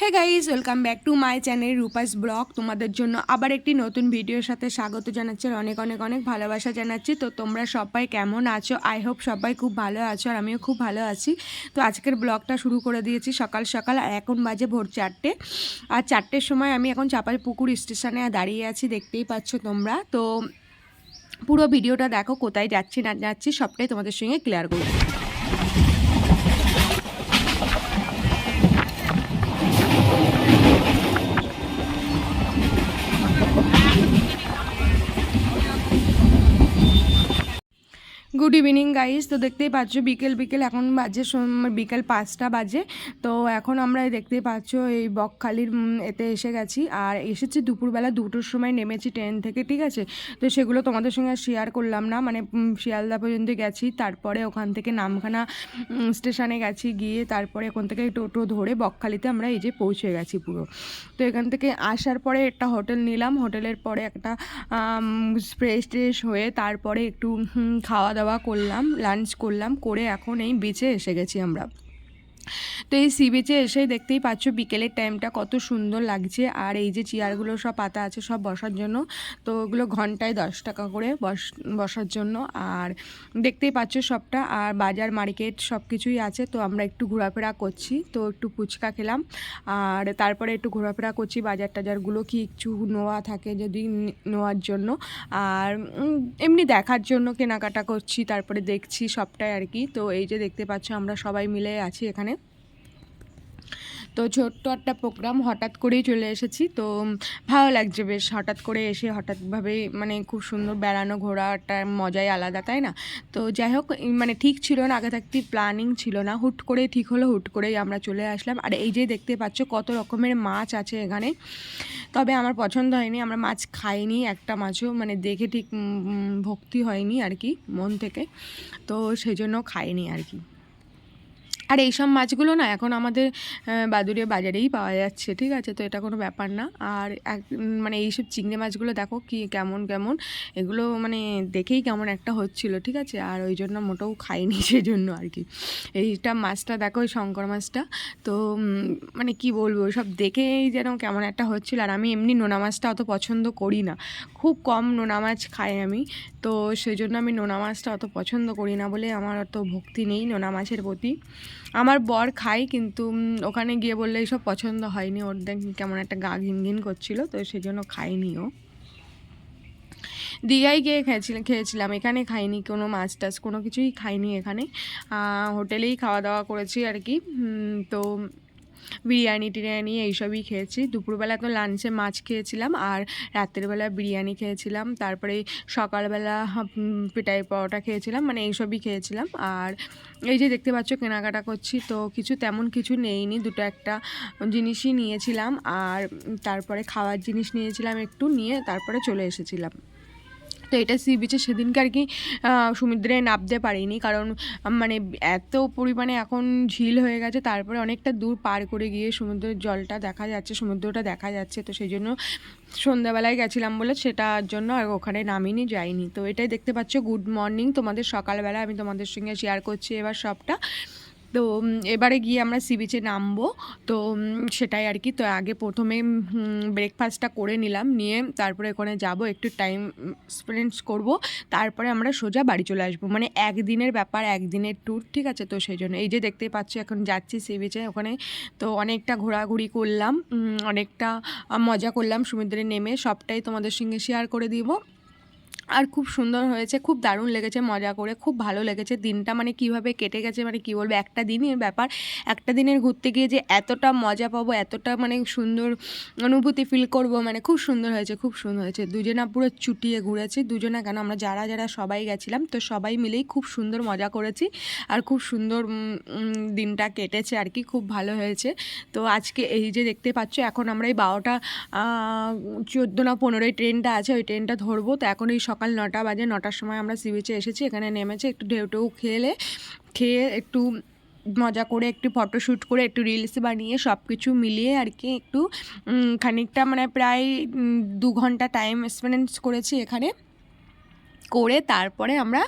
Hey guys welcome back to my channel Rupa's vlog তোমাদের জন্য আবার একটি নতুন ভিডিওর সাথে স্বাগত জানাচ্ছি আর অনেক অনেক অনেক ভালোবাসা জানাচ্ছি। তো তোমরা সবাই কেমন আছো? আই হোপ সবাই খুব ভালো আছো আর আমিও খুব ভালো আছি। তো আজকের ব্লগটা শুরু করে দিয়েছি সকাল সকাল, আর এখন বাজে ভোর চারটে। আর চারটের সময় আমি এখন চাপাই পুকুর স্টেশনে দাঁড়িয়ে আছি, দেখতেই পাচ্ছ তোমরা। তো পুরো ভিডিওটা দেখো, কোথায় যাচ্ছি না যাচ্ছি, সবটাই তোমাদের সঙ্গে ক্লিয়ার করব। গুড ইভিনিং গাইস তো দেখতেই পাচ্ছ বিকেল বিকেল এখন বাজে বিকেল পাঁচটা বাজে। তো এখন আমরা দেখতেই পাচ্ছ এই বকখালির এতে এসে গেছি। আর এসেছি দুপুরবেলা দুটোর সময় নেমেছি ট্রেন থেকে, ঠিক আছে? তো সেগুলো তোমাদের সঙ্গে শেয়ার করলাম না। মানে শিয়ালদা পর্যন্ত গেছি। তারপরে ওখান থেকে নামখানা স্টেশনে গেছি। গিয়ে তারপরে ওখান থেকে টোটো ধরে বকখালিতে আমরা এই যে পৌঁছে গেছি পুরো। তো এখান থেকে আসার পরে একটা হোটেল নিলাম। হোটেলের পরে একটা ফ্রেশ ট্রেশ হয়ে তারপরে একটু খাওয়া দাওয়া করলাম লাঞ্চ করলাম করে এখন এই বিচে এসে গেছি আমরা। তো এই সি বিচে এসেই দেখতেই পাচ্ছ বিকেলের টাইমটা কত সুন্দর লাগছে। আর এই যে চেয়ারগুলো সব পাতা আছে সব বসার জন্য, তো ওগুলো ঘন্টায় দশ টাকা করে বস, বসার জন্য। আর দেখতেই পাচ্ছ সবটা, আর বাজার মার্কেট সব কিছুই আছে, তো আমরা একটু ঘোরাফেরা করছি, তো একটু ফুচকা খেলাম। আর তারপরে একটু ঘোরাফেরা করছি, বাজার টাজারগুলো কি কিছু নোয়া থাকে যদি নি- নেওয়ার জন্য। আর এমনি দেখার জন্য কেনাকাটা করছি, তারপরে দেখছি সবটাই আর কি। তো এই যে দেখতে পাচ্ছ আমরা সবাই মিলে আছি এখানে। তো ছোট্ট একটা প্রোগ্রাম হঠাৎ করেই চলে এসেছি। তো ভালো লাগছে বেশ হঠাৎ করে এসে হঠাৎভাবেই মানে খুব সুন্দর বেড়ানো ঘোরাটা মজাই আলাদা, তাই না? তো যাই হোক মানে ঠিক ছিল না, আগে থাকতে প্ল্যানিং ছিল না। হুট করেই ঠিক হলো, হুট করেই আমরা চলে আসলাম। আর এই যে দেখতে পাচ্ছ কত রকমের মাছ আছে এখানে। তবে আমার পছন্দ হয়নি, আমরা মাছ খাইনি, একটা মাছও মানে দেখে ঠিক ভক্তি হয়নি আর কি, মন থেকে। তো সেজন্য খাইনি আর কি। আর এইসব মাছগুলো না এখন আমাদের আহ, বাদুড়িয়া বাজারেই পাওয়া যাচ্ছে ঠিক আছে? তো এটা কোনো ব্যাপার না। আর এক মানে এইসব চিংড়ি মাছগুলো দেখো কি কেমন কেমন? এগুলো মানে দেখেই কেমন একটা হচ্ছিল ঠিক আছে? আর ওই জন্য মোটেও খাইনি সেজন্য আর কি। এইটা মাছটা দেখো ওই শঙ্কর মাছটা। তো মানে কি বলব সব দেখেই যেন কেমন একটা হচ্ছিল। আর আমি এমনি নোনা মাছটা অত পছন্দ করি না। খুব কম নোনা মাছ খাই আমি। তো সেই জন্য আমি নোনা মাছটা অত পছন্দ করি না বলে আমার অত ভক্তি নেই নোনা মাছের প্রতি। আমার বর খাই কিন্তু ওখানে গিয়ে বললে এইসব পছন্দ হয়নি। ওর দেখ কেমন একটা গা ঘিন ঘিন করছিল, তো সেই জন্য খাইনি ও। দীঘায় গিয়ে খেয়েছিলাম খেয়েছিলাম। এখানে খাইনি, কোনো মাছ টাছ, কোনো কিছুই খাইনি এখানে। হোটেলেই খাওয়া দাওয়া করেছি আর কি। তো বিরিয়ানি টিরিয়ানি এইসবই খেয়েছি। দুপুরবেলা তো লাঞ্চে মাছ খেয়েছিলাম আর রাত্রেবেলা বিরিয়ানি খেয়েছিলাম। তারপরে সকালবেলা পেটাই পরোটা খেয়েছিলাম মানে এইসবই খেয়েছিলাম। আর এই যে দেখতে পাচ্ছ কেনাকাটা করছি, তো কিছু তেমন কিছু নেইনি। দুটো একটা জিনিসই নিয়েছিলাম। আর তারপরে খাওয়ার জিনিস নিয়েছিলাম একটু, নিয়ে তারপরে চলে এসেছিলাম। তো এটা সি বিচে সেদিনকে আর কি সমুদ্রে নামতে পারিনি। কারণ মানে এত পরিমাণে এখন ঝিল হয়ে গেছে, তারপরে অনেকটা দূর পার করে গিয়ে সমুদ্রের জলটা দেখা যাচ্ছে, সমুদ্রটা দেখা যাচ্ছে। তো সেই জন্য সন্ধ্যাবেলায় গেছিলাম বলে সেটার জন্য আর ওখানে নামিনি, যাইনি। তো এটাই দেখতে পাচ্ছ, গুড মর্নিং। তোমাদের সকালবেলা আমি তোমাদের সঙ্গে শেয়ার করছি এবার সবটা। তো এবারে গিয়ে আমরা সি বিচে নামবো। তো সেটাই আর কি। তো আগে প্রথমে ব্রেকফাস্টটা করে নিলাম। নিয়ে তারপরে ওখানে যাব, একটু টাইম স্পেন্ড করব। তারপরে আমরা সোজা বাড়ি চলে আসব। মানে একদিনের ব্যাপার, একদিনের ট্যুর ঠিক আছে? তো সেই জন্য। এই যে দেখতেই পাচ্ছ, এখন যাচ্ছি সি বিচে ওখানে। তো অনেকটা ঘোরাঘুরি করলাম অনেকটা মজা করলাম। সমুদ্রে নেমে সবটাই তোমাদের সঙ্গে শেয়ার করে দিব। আর খুব সুন্দর হয়েছে, খুব দারুণ লেগেছে, মজা করে, খুব ভালো লেগেছে। দিনটা মানে কীভাবে কেটে গেছে মানে কি বলব, একটা দিনের ব্যাপার। একটা দিনের ঘুরতে গিয়ে যে এতটা মজা পাবো, এতটা মানে সুন্দর অনুভূতি ফিল করব মানে খুব সুন্দর হয়েছে, খুব সুন্দর হয়েছে। দুজনা পুরো চুটিয়ে ঘুরেছি, দুজনা কেন, আমরা যারা যারা সবাই গেছিলাম, তো সবাই মিলেই খুব সুন্দর মজা করেছি আর খুব সুন্দর দিনটা কেটেছে আর কি, খুব ভালো হয়েছে। তো আজকে এই যে দেখতে পাচ্ছ, এখন আমরা এই বারোটা চোদ্দ না পনেরোই ট্রেনটা আছে, ওই ট্রেনটা ধরবো। তো এখন এই সকাল নটা বাজে, নটার সময় আমরা সি বিচে এসেছি, এখানে নেমেছে, একটু ঢেউ টেউ খেলে, খেয়ে একটু মজা করে, একটু ফটোশ্যুট করে, একটু রিলস বানিয়ে সব কিছু মিলিয়ে আর কি একটু খানিকটা মানে প্রায় দু ঘণ্টা টাইম স্পেন্ড করেছি এখানে। করে তারপরে আমরা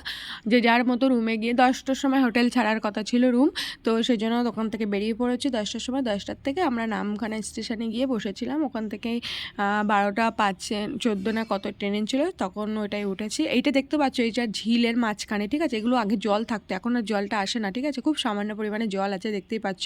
যে যার মতো রুমে গিয়ে দশটার সময় হোটেল ছাড়ার কথা ছিল রুম তো সেই জন্য দোকান থেকে বেরিয়ে পড়েছি দশটার সময়। দশটার থেকে আমরা নামখানা স্টেশনে গিয়ে বসেছিলাম। ওখান আহ, বারোটা পাঁচ চোদ্দ না কত ট্রেন ছিল তখন ওইটাই উঠেছি। এইটা দেখতে পাচ্ছ এইটা ঝিলের মাঝখানে ঠিক আছে? এগুলো আগে জল থাকতো এখন আর জলটা আসে না ঠিক আছে? খুব সামান্য পরিমাণে জল আছে দেখতেই পাচ্ছ।